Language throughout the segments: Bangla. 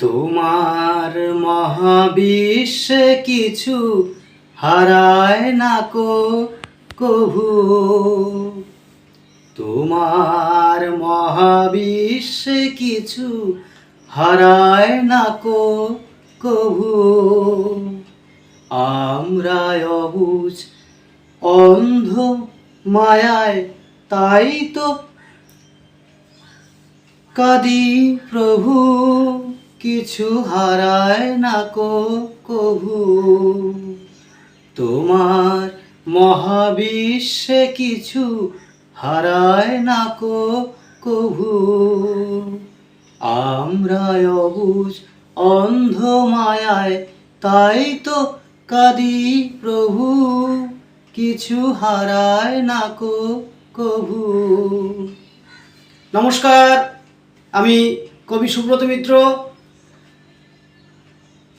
তোমার মহাবিশ্বে কিছু হারায় না কো, কভু। তোমার মহাবিশ্বে কিছু হারায় না কো, কভু। আমরা অবুঝ অন্ধ মায়ায়, তাই তো কাদি প্রভু। কিছু হারায় না কো, কভু। তোমার মহাবিশ্বে কিছু হারায় না কো, কভু। আমরা অবুঝ অন্ধ মায়ায়, তাই তো কাদি প্রভু। কিছু হারায় না কো, কভু। নমস্কার, আমি কবি সুব্রত মিত্র।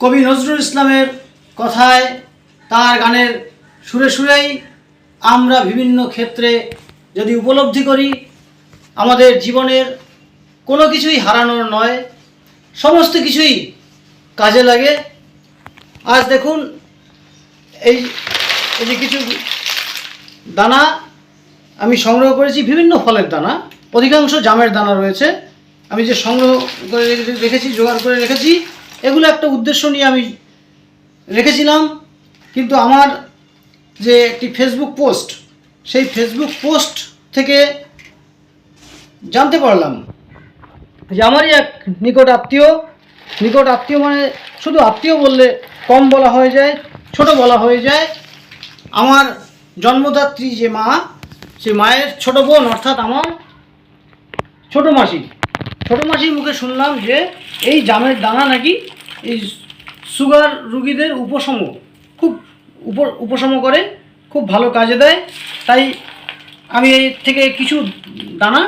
কবি নজরুল ইসলামের কথায় তার গানের সুরে সুরেই আমরা বিভিন্ন ক্ষেত্রে যদি উপলব্ধি করি, আমাদের জীবনের কোনো কিছুই হারানোর নয়, সমস্ত কিছুই কাজে লাগে। আজ দেখুন, এই যে কিছু দানা আমি সংগ্রহ করেছি, বিভিন্ন ফলের দানা, অধিকাংশ জামের দানা রয়েছে। আমি যে সংগ্রহ করে রেখেছি, জোগাড় করে রেখেছি এগুলো একটা উদ্দেশ্য নিয়ে আমি রেখেছিলাম, কিন্তু আমার যে একটি ফেসবুক পোস্ট সেই ফেসবুক পোস্ট থেকে জানতে পারলাম যে আমারই এক নিকট আত্মীয় নিকট আত্মীয় মানে শুধু আত্মীয় বললে কম বলা হয়ে যায়, ছোট বলা হয়ে যায়। আমার জন্মদাত্রী যে মা, সে মায়ের ছোট বোন, অর্থাৎ আমার ছোট মাসি। ছোট মাসির মুখে শুনলাম যে এই জামের দানা নাকি এই সুগার রুগীদের উপশম, খুব উপ, উপশম করে, খুব ভালো কাজে দেয়। তাই আমি এই থেকে কিছু দানা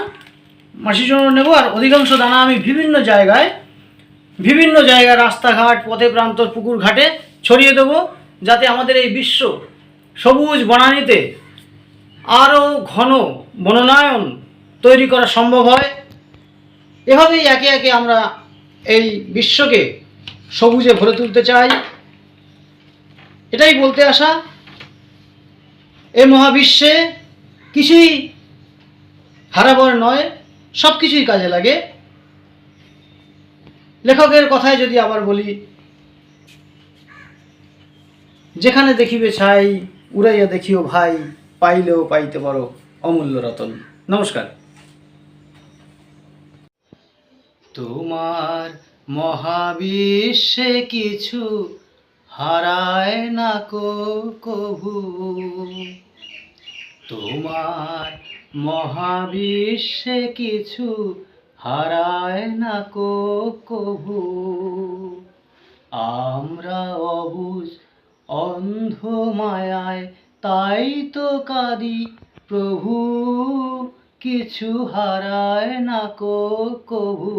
মাসির জন্য নেব আর অধিকাংশ দানা আমি বিভিন্ন জায়গায় বিভিন্ন জায়গায় রাস্তাঘাট, পথে প্রান্তর পুকুর ঘাটে ছড়িয়ে দেব যাতে আমাদের এই বিশ্ব সবুজ বনানিতে আরও ঘন বননায়ন তৈরি করা সম্ভব হয়। এভাবেই একে একে আমরা এই বিশ্বকে সবুজে ভরে তুলতে চাই। এটাই বলতে আসা এই মহাবিশ্বে কিছুই হারাবার নয় সব কিছুই কাজে লাগে। লেখকের কথায় যদি আবার বলি, যেখানে দেখিবে ছাই, উড়াইয়া দেখিও ভাই, পাইলেও পাইতে পারো অমূল্য রতন। নমস্কার। তোমার মহাবিশ্বে কিছু হারায় না কো কভু। তোমার মহাবিশ্বে কিছু হারায় না কো কভু। আমরা অবুঝ অন্ধ মায়ায় তাই তো কাঁদি প্রভু। কিছু হারায় না কো কভু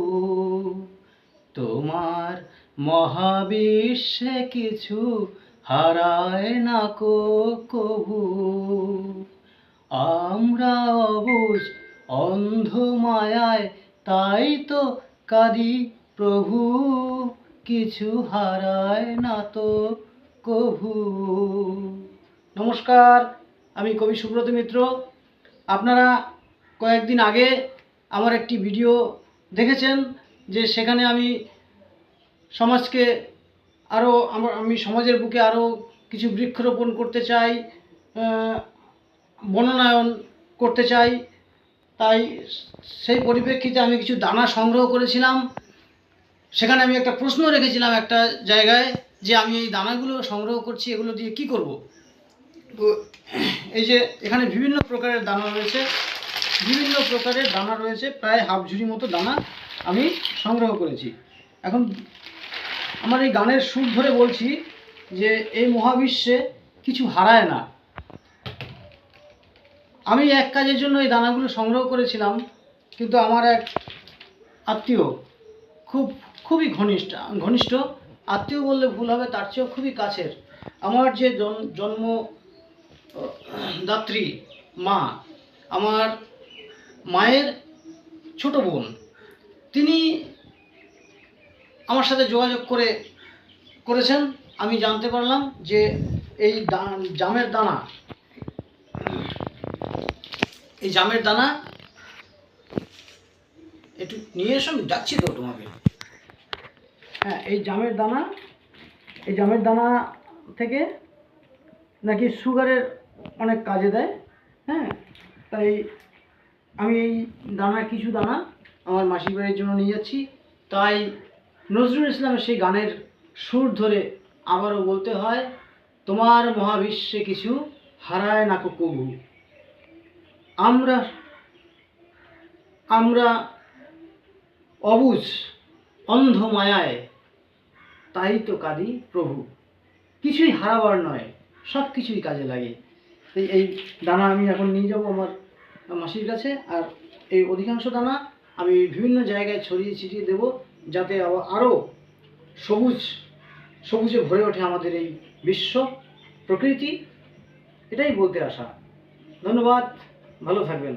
তোমার মহাবিশ্বে কিছু হারায় না কো কভু আমরা অবুঝ অন্ধ মায়ায়, তাই তো কাঁদি প্রভু। কিছু হারায় না তো কভু নমস্কার, আমি কবি সুব্রত মিত্র। আপনারা কয়েকদিন আগে আমার একটি ভিডিও দেখেছেন যে সেখানে আমি সমাজকে আরও আমার, আমি সমাজের বুকে আরও কিছু বৃক্ষরোপণ করতে চাই বননায়ন করতে চাই। তাই সেই পরিপ্রেক্ষিতে আমি কিছু দানা সংগ্রহ করেছিলাম। সেখানে আমি একটা প্রশ্ন রেখেছিলাম একটা জায়গায় যে আমি এই দানাগুলো সংগ্রহ করছি, এগুলো দিয়ে কি করব? তো এই যে এখানে বিভিন্ন প্রকারের দানা রয়েছে। বিভিন্ন প্রকারের দানা রয়েছে, প্রায় হাফ ঝুড়ি মতো দানা আমি সংগ্রহ করেছি। এখন আমার এই গানের সুর ধরে বলছি যে এই মহাবিশ্বে কিছু হারায় না। আমি এক কাজের জন্য এই দানাগুলো সংগ্রহ করেছিলাম, কিন্তু আমার এক আত্মীয় খুব, খুবই ঘনিষ্ঠ ঘনিষ্ঠ আত্মীয় বললে ভুল হবে, তার চেয়েও খুবই কাছের। আমার যে জন- জন্ম দাত্রী, মা, আমার মায়ের ছোট বোন। তিনি আমার সাথে যোগাযোগ করে করেছেন। আমি জানতে পারলাম যে এই জামের দানা, এই জামের দানা একটু নিয়ে এসো ডাকছি তো তোমাকে। হ্যাঁ এই জামের দানা, এই জামের দানা থেকে নাকি সুগারের অনেক কাজে দেয়। হ্যাঁ তাই আমি এই দানা কিছু দানা আমার মাসির বাড়ির জন্য নিয়ে যাচ্ছি। তাই নজরুল ইসলামের সেই গানের সুর ধরে আবারও বলতে হয়, তোমার মহাবিশ্বে কিছু হারায় না কো কবু। আমরা আমরা অবুঝ অন্ধ মায়ায় তাই তো কাঁদি প্রভু। কিছুই হারাবার নয় সব কিছুই কাজে লাগে। এই এই দানা আমি এখন নিয়ে যাব আমার মাসির কাছে, আর এই অধিকাংশ দানা আমি বিভিন্ন জায়গায় ছড়িয়ে ছিটিয়ে দেব যাতে আরও সবুজ, সবুজে ভরে ওঠে আমাদের এই বিশ্ব প্রকৃতি। এটাই বলতে আসা ধন্যবাদ। ভালো থাকবেন।